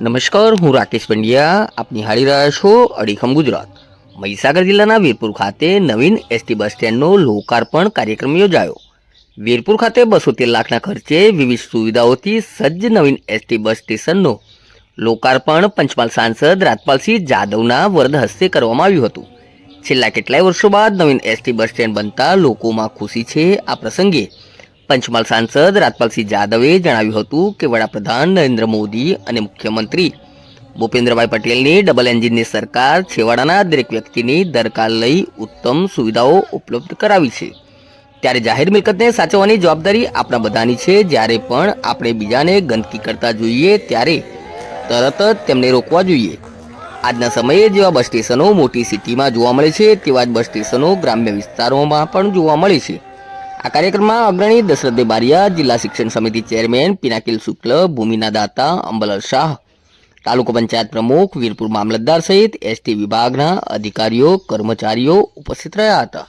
નમસ્કાર, હું રાકેશ પંડ્યા. આપ નિહાળી રહ્યા છો અડીખમ ગુજરાત. મહીસાગર જિલ્લાના વીરપુર ખાતે નવીન એસટી બસ સ્ટેન્ડનો લોકાર્પણ કાર્યક્રમ યોજાયો. વીરપુર ખાતે બસો તેર લાખના ખર્ચે વિવિધ સુવિધાઓથી સજ્જ નવીન એસટી બસ સ્ટેશનનો લોકાર્પણ પંચમહાલ સાંસદ રાજપાલસિંહ જાદવના વરદ હસ્તે કરવામાં આવ્યું હતું. છેલ્લા કેટલાય વર્ષો બાદ નવીન એસટી બસ સ્ટેન્ડ બનતા લોકોમાં ખુશી છે આ પ્રસંગે. પંચમહાલ સાંસદ રાજપાલસિંહ જાદવે જણાવ્યું હતું કે વડાપ્રધાન નરેન્દ્ર મોદી અને મુખ્યમંત્રી ભૂપેન્દ્રભાઈ પટેલની ડબલ એન્જિનની સરકાર છેવાડાના દરેક વ્યક્તિની દરકાર લઈ ઉત્તમ સુવિધાઓ ઉપલબ્ધ કરાવી છે. ત્યારે જાહેર મિલકતને સાચવવાની જવાબદારી આપણા બધાની છે. જ્યારે પણ આપણે બીજાને ગંદકી કરતા જોઈએ, ત્યારે તરત જ તેમને રોકવા જોઈએ. આજના સમયે જેવા બસ સ્ટેશનો મોટી સિટીમાં જોવા મળે છે, તેવા જ બસ સ્ટેશનો ગ્રામ્ય વિસ્તારોમાં પણ જોવા મળે છે. આ કાર્યક્રમમાં અગ્રણી દશરથભાઈ બારિયા, જિલ્લા શિક્ષણ સમિતિ ચેરમેન પિનાકિલ શુક્લ, ભૂમિના દાતા અંબલર શાહ, તાલુકા પંચાયત પ્રમુખ વીરપુર મામલતદાર સહિત એસટી વિભાગના અધિકારીઓ, કર્મચારીઓ ઉપસ્થિત રહ્યા હતા.